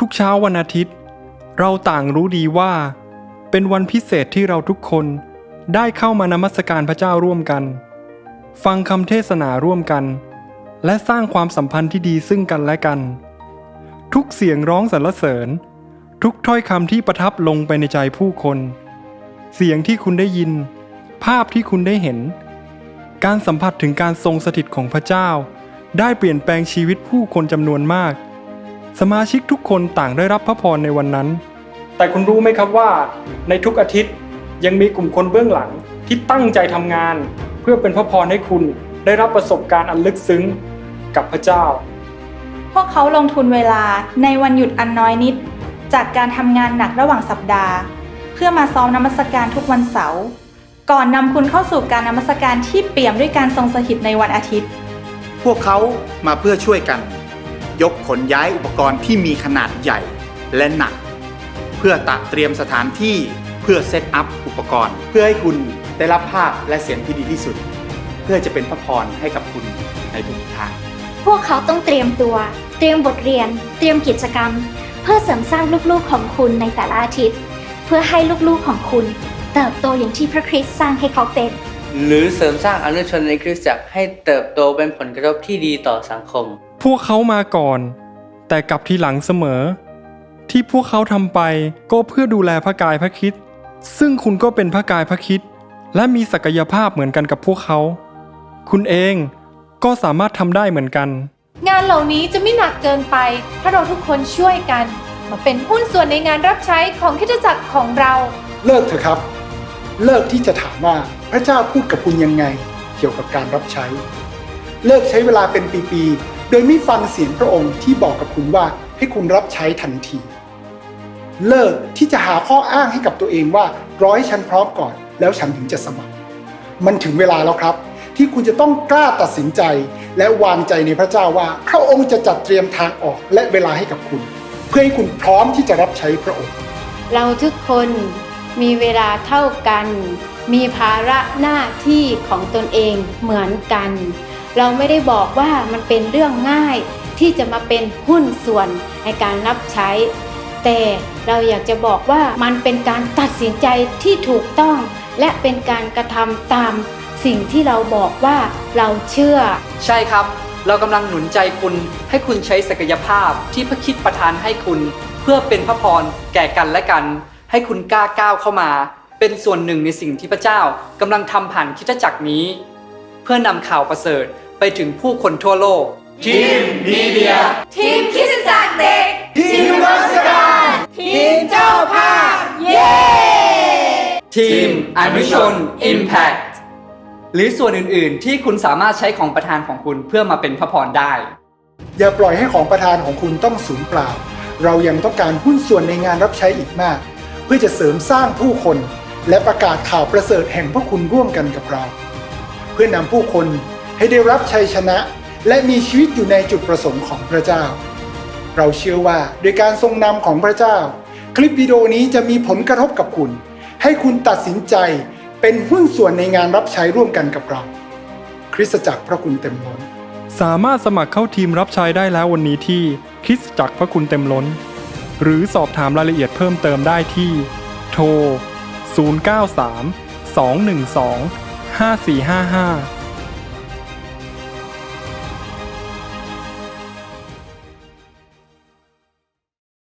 ทุกๆเช้าวันอาทิตย์ เราต่างรู้ดีว่า เป็นวันพิเศษที่เราทุกคนได้เข้ามานมัสการพระเจ้าร่วมกัน ฟังคำเทศนาร่วมกัน และสร้างความสัมพันธ์ที่ดีซึ่งกันและกัน ทุกเสียงร้องสรรเสริญ ทุกถ้อยคำที่ประทับลงไปในใจผู้คน เสียงที่คุณได้ยิน ภาพที่คุณได้เห็น การสัมผัสถึงการทรงสถิตของพระเจ้า ได้เปลี่ยนแปลงชีวิตผู้คนจำนวนมาก สมาชิกทุกคนต่างได้รับพระพรในวันนั้น แต่คุณรู้ไหมครับว่าในทุกอาทิตย์ยังมีกลุ่มคนเบื้องหลังที่ตั้งใจทำงาน เพื่อเป็นพระพรให้คุณได้รับประสบการณ์อันลึกซึ้งกับพระเจ้า พวกเขาลงทุนเวลาในวันหยุดอันน้อยนิด จากการทำงานหนักระหว่างสัปดาห์ เพื่อมาซ้อมนมัสการทุกวันเสาร์ก่อนนำคุณเข้าสู่การนมัสการที่เปี่ยมด้วยการทรงสถิตในวันอาทิตย์ พวกเขามาเพื่อช่วยกัน ยกขนย้ายอุปกรณ์ที่มีขนาดใหญ่และหนัก เพื่อตระเตรียมสถานที่เพื่อเซตอัพอุปกรณ์ เพื่อให้คุณได้รับภาพและเสียงที่ดีที่สุด เพื่อจะเป็นพระพรให้กับคุณในทุกทางพวกเขาต้องเตรียมตัว เตรียมบทเรียน เตรียมกิจกรรม เพื่อเสริมสร้างลูกๆของคุณในแต่ละอาทิตย์ เพื่อให้ลูกๆของคุณ เติบโตอย่างที่พระคริสต์สร้างให้เขาเป็น หรือเสริมสร้างอนุชนในคริสตจักรให้เติบโตเป็นผลกระทบที่ดีต่อสังคม พวกเขามาก่อน แต่กลับทีหลังเสมอ ที่พวกเขาทำไปก็เพื่อดูแลพระกายพระคริดซึ่งคุณก็เป็นพระกายพระคริดและมีศักยภาพเหมือนกันกับพวกเขา คุณเองก็สามารถทำได้เหมือนกัน งานเหล่านี้จะไม่หนักเกินไป ถ้าเราทุกคนช่วยกัน มาเป็นหุ้นส่วนในงานรับใช้ของคริสตจักรของเรา เลิกเถอะครับ เลิกที่จะถามว่าพระเจ้าพูดกับคุณยังไง เกี่ยวกับการรับใช้ เลิกใช้เวลาเป็นปี ๆ โดยไม่ฟังเสียงพระองค์ที่บอกกับคุณว่าให้คุณรับใช้ทันที เลิกที่จะหาข้ออ้างให้กับตัวเองว่ารอให้ฉันพร้อมก่อน แล้วฉันถึงจะสมัคร มันถึงเวลาแล้วครับ ที่คุณจะต้องกล้าตัดสินใจ และวางใจในพระเจ้าว่า พระองค์จะจัดเตรียมทางออกและเวลาให้กับคุณ เพื่อให้คุณพร้อมที่จะรับใช้พระองค์ เราทุกคนมีเวลาเท่ากัน มีภาระหน้าที่ของตนเองเหมือนกัน เราไม่ได้บอกว่ามันเป็นเรื่องง่ายที่จะมาเป็นหุ้นส่วนในการรับใช้ แต่เราอยากจะบอกว่ามันเป็นการตัดสินใจที่ถูกต้อง และเป็นการกระทำตามสิ่งที่เราบอกว่าเราเชื่อ ใช่ครับ เรากำลังหนุนใจคุณให้คุณใช้ศักยภาพที่พระคิดประทานให้คุณ เพื่อเป็นพระพรแก่กันและกัน ให้คุณกล้าก้าวเข้ามา เป็นส่วนหนึ่งในสิ่งที่พระเจ้ากำลังทำผ่านคริสตจักรนี้ เพื่อนำข่าวประเสริฐไปถึงผู้คนทั่วโลก ทีมมีเดีย ทีมคริสตจักรเด็ก ทีมรัศการทีมเจ้าภาพ เย้ทีมอนุชน Impact หรือส่วนอื่นๆ ที่คุณสามารถใช้ของประธานของคุณเพื่อมาเป็นพระพรได้ อย่าปล่อยให้ของประธานของคุณต้องสูญเปล่า เรายังต้องการหุ้นส่วนในงานรับใช้อีกมาก เพื่อจะเสริมสร้างผู้คน และประกาศข่าวประเสริฐแห่งพระคุณร่วมกันกับเราเพื่อนำผู้คนให้ได้รับชัยชนะ และมีชีวิตอยู่ในจุดประสงค์ของพระเจ้า เราเชื่อว่าโดยการทรงนำของพระเจ้า คลิปวิดีโอนี้จะมีผลกระทบกับคุณ ให้คุณตัดสินใจเป็นหุ้นส่วนในงานรับใช้ร่วมกันกับเรา คริสตจักรพระคุณเต็มล้น สามารถสมัครเข้าทีมรับใช้ได้แล้ววันนี้ที่คริสตจักรพระคุณเต็มล้น หรือสอบถามรายละเอียดเพิ่มเติมได้ที่ โทร 093 212 5455